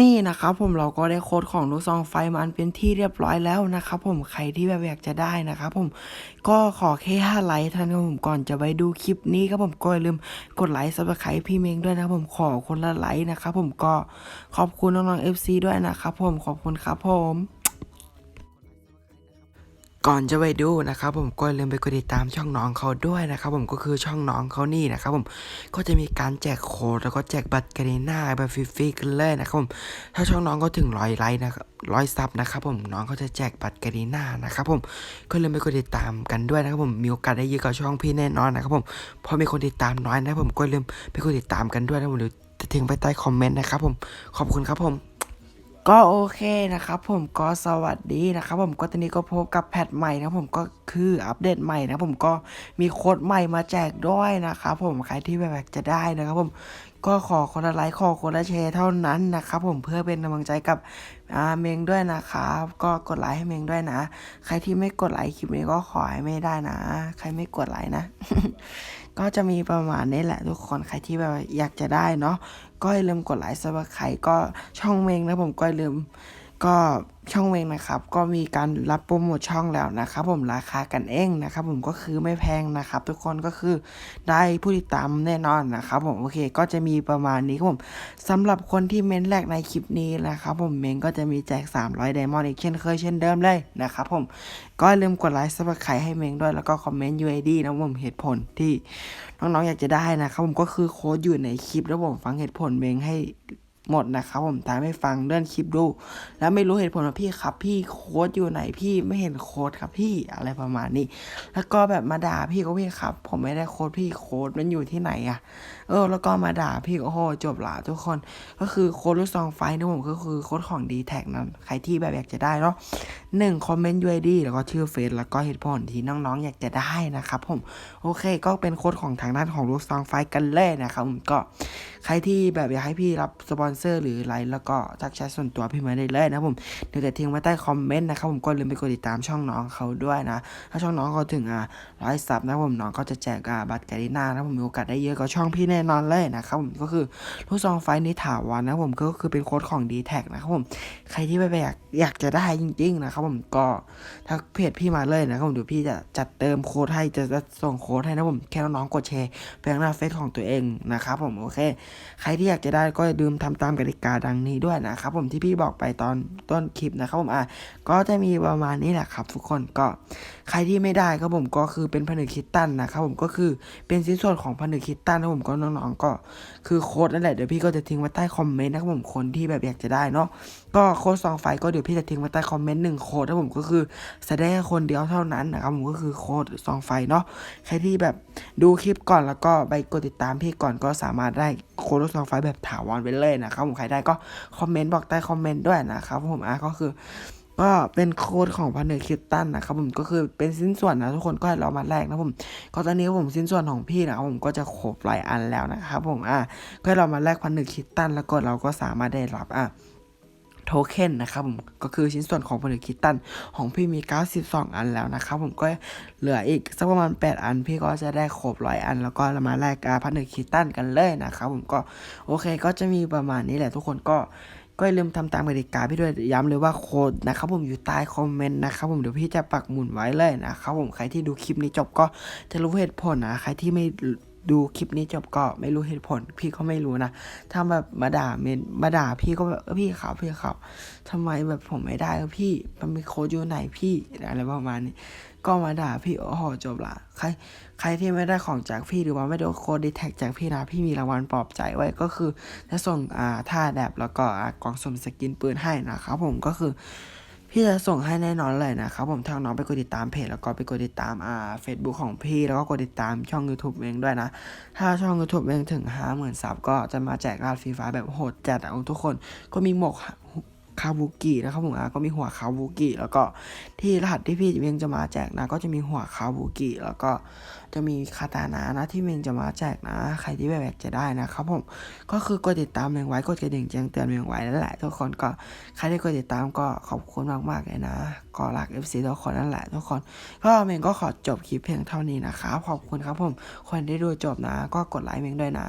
นี่นะครับผมเราก็ได้โค้ดของลูกซองไฟมันเป็นที่เรียบร้อยแล้วนะครับผมใครที่แบบอยากจะได้นะครับผมก็ขอแค่5ไลค์ท่านครับผมก่อนจะไปดูคลิปนี้ครับผมก็อย่าลืมกดไลค์ซับสไครป์พี่เมงด้วยนะครับผมขอคนละไลค์นะครับผมก็ขอบคุณน้องๆ FC ด้วยนะครับผมขอบคุณครับผม ก่อนจะไปดูนะครับผมก็อย่าลืมไปกดติดตามช่องน้องเขาด้วยนะครับผมก็คือช่องน้องเขานี่นะครับผมก็จะมีการแจกโค้ดแล้วก็แจกบัตรกาเรน่าแบบฟรีๆกันเลยนะครับผมถ้าช่องน้องก็ถึงร้อยไลค์นะครับร้อยซับนะครับผมน้องเขาจะแจกบัตรกาเรน่านะครับผมก็อย่าลืมไปกดติดตามกันด้วยนะครับผมมีโอกาสได้เยอะกับช่องพี่แน่นอนนะครับผมเพราะมีคนติดตามน้อยนะผมก็อย่าลืมไปกดติดตามกันด้วยนะครับผมหรือจะทิ้งไปใต้คอมเมนต์นะครับผมขอบคุณครับผม ก็โอเคนะครับผมก็สวัสดีนะครับผมก็ตอนนี้ก็พบกับแพทใหม่นะผมก็ คืออัปเดตใหม่นะผมก็มีโค้ดใหม่มาแจกด้วยนะครับผมใครที่แบบจะได้นะครับผมก็ขอคนละไลค์ขอคนละแชร์เท่านั้นนะครับผมเพื่อเป็นกำลังใจกับอาเมงด้วยนะครับก็กดไลค์ให้เมงด้วยนะ ใครที่ไม่กดไลค์คลิปนี้ก็ขอให้ไม่ได้นะ ใครไม่กดไลค์นะ ก็จะมีประมาณนี้แหละทุกคนใครที่แบบอยากจะได้เนาะก็อย่าลืมกดไลค์ซับสไครต์ก็ช่องเมงนะผมก็อย่าลืม ก็ช่องเวงนะครับ ก็มีการรับโปรโมทช่องแล้วนะครับผมราคากันเองนะครับผมก็คือไม่แพงนะครับ ทุกคนก็คือได้ผู้ติดตามแน่นอนนะครับผมโอเคก็จะมีประมาณนี้ครับผมสำหรับคนที่เม้นแรกในคลิปนี้นะครับผมเม้งก็จะมีแจก 300ไดมอนด์อีกเช่นเคยเช่นเดิมเลยนะครับผมก็อย่าลืมกดไลค์ซับสไครต์ให้เม้งด้วยแล้วก็คอมเมนต์ UID นะผมเหตุผลที่น้องๆอยากจะได้นะครับผมก็คือโค้ดอยู่ในคลิปแล้วผมฟังเหตุผลเม้งให้ หมดนะครับผมตามไม่ฟังเลื่อนคลิปดู แล้วไม่รู้เหตุผลว่าพี่ครับพี่โค้ดอยู่ไหนพี่ไม่เห็นโค้ดครับพี่อะไรประมาณนี้ แล้วก็แบบมาด่าพี่ก็พี่ครับ ผมไม่ได้โค้ดพี่โค้ดมันอยู่ที่ไหนอะเออ แล้วก็มาด่าพี่ก็โอ้โหจบละทุกคน ก็คือโค้ดลูกซองไฟนะผมก็คือโค้ดของดีแท็กนั้นใครที่แบบอยากจะได้เนาะหนึ่งคอมเมนต์ UID แล้วก็ชื่อเฟซแล้วก็เหตุผลที่น้องๆ อยากจะได้นะครับผมโอเค ก็เป็นโค้ดของทางด้านของลูกซองไฟกันเลยนะครับผมก็ ใครที่แบบอยากให้พี่รับสปอนเซอร์หรืออะไรแล้วก็ทักแชทส่วนตัวพี่มาได้เลยนะผมเดี๋ยวจะทิ้งไว้ใต้คอมเมนต์นะครับผมก็ลืมไปกดติดตามช่องน้องเขาด้วยนะ ถ้าช่องน้องเขาถึงอ่าร้อยซับนะผมน้องก็จะแจกอ่าบัตรการีน่านะผมมีโอกาสได้เยอะกว่าช่องพี่แน่นอนเลยนะครับผมก็คือลูกซองไฟนี้ถาวรนะผมก็คือเป็นโค้ดของ d t แทนะครับผมใครที่แบบอยากอยากจะได้จริง ๆ นะครับผมก็ถ้าเพจพี่มาเลยนะครับผมเดี๋ยวพี่จะจัดเติมโค้ดให้จะส่งโค้ดให้นะผมแค่น้องๆกดแชร์ไปข้างหน้าเฟซของตัวเองนะครับผมโอเคใครที่อยากจะได้ก็อย่าลืมทำตามกติกาดังนี้ด้วยนะครับผมที่พี่บอกไปตอนต้นคลิปนะครับผมอะก็จะมีประมาณนี้แหละครับ ทุกคนก็ ใครที่ไม่ได้ครับผมก็คือเป็นผนึกคิดตันนะครับผมก็คือเป็นชิ้นส่วนของผนึกคิดตันนะผมก็น้องๆก็คือโค้ดนั่นแหละเดี๋ยวพี่ก็จะทิ้งไว้ใต้คอมเมนต์นะครับผมคนที่แบบอยากจะได้เนาะก็โค้ดซองไฟก็เดี๋ยวพี่จะทิ้งไว้ใต้คอมเมนต์หนึ่งโค้ดนะผมก็คือแสดงคนเดียวเท่านั้นนะครับผมก็คือโค้ดซองไฟเนาะใครที่แบบดูคลิปก่อนแล้วก็ไปกดติดตามพี่ก่อนก็สามารถได้โค้ดซองไฟแบบถาวรไปเลยนะครับผมใครได้ก็คอมเมนต์บอกใต้คอมเมนต์ด้วยนะครับผมอะก็คือ ก็เป็นโค้ดของพันเนอร์คิตตันนะครับผมก็คือเป็นชิ้นส่วนนะทุกคนก็ให้เรามาแลกนะผมก็ตอนนี้ผมชิ้นส่วนของพี่นะครับผมก็จะครบหลายอันแล้วนะครับผมอะก็ให้เรามาแลกพันเนอร์คิตตันแล้วก็เราก็สามารถได้รับอะโทเค็นนะครับผมก็คือชิ้นส่วนของพันเนอร์คิตตันของพี่มี 92 อันแล้วนะครับผมก็เหลืออีกสักประมาณ 8 อัน พี่ก็จะได้ครบร้อยอัน แล้วก็เรามาแลกพันเนอร์คิตตันกันเลยนะครับผมก็โอเคก็จะมีประมาณนี้แหละทุกคนก็ ก็อย่าลืมทำตามกติกาพี่ด้วยย้ำเลยว่าโค้ดนะครับผมอยู่ใต้คอมเมนต์นะครับผมเดี๋ยวพี่จะปักหมุนไว้เลยนะครับผมใครที่ดูคลิปนี้จบก็จะรู้เหตุผลนะใครที่ไม่ ดูคลิปนี้จบก็ไม่รู้เหตุผล พี่ก็ไม่รู้นะถ้าแบบมาด่าเมนมาด่าพี่ก็แบบเออพี่ครับพี่ครับทำไมแบบผมไม่ได้อะพี่มันมีโค้ดอยู่ไหนพี่อะไรประมาณนี้ก็มาด่าพี่โอ้โหจบละใครใครที่ไม่ได้ของจากพี่หรือว่าไม่ได้โค้ดดีแท็กจากพี่นะพี่มีรางวัลปลอบใจไว้ก็คือจะส่งอ่าท่าแดบแล้วก็อกล่องสมสกินปืนให้นะครับผมก็คือ พี่จะส่งให้แน่นอนเลยนะครับผมทางน้องไปกดติดตามเพจแล้วก็ไปกดติดตามอ่าเฟซบุ๊กของพี่แล้วก็กดติดตามช่อง YouTube เองด้วยนะ ถ้าช่อง YouTube เองถึงห้าหมื่นซับก็จะมาแจกราดฟรีไฟล์แบบโหดจัดอะทุกคนก็มีหมวก คาบุกินะครับผมอะก็มีหัวคาบุกิแล้วก็ที่รหัสที่พี่เมงจะมาแจกนะ ก็จะมีหัวคาบุกิแล้วก็จะมีคาตานานะที่เมงจะมาแจกนะ ใครที่แบบอยากจะได้นะครับผมก็คือกดติดตามเมงไว้กดกระดิ่งแจ้งเตือนเมงไว้นั่นแหละทุกคนก็ใครที่กดติดตามก็ขอบคุณมากๆเลยนะก็รัก FC ทุกคนนั่นแหละทุกคน ก็เมงก็ขอจบคลิปเพียงเท่านี้นะครับขอบคุณครับผมคนที่ดูจบนะ ก็กดไลค์เมงด้วยนะ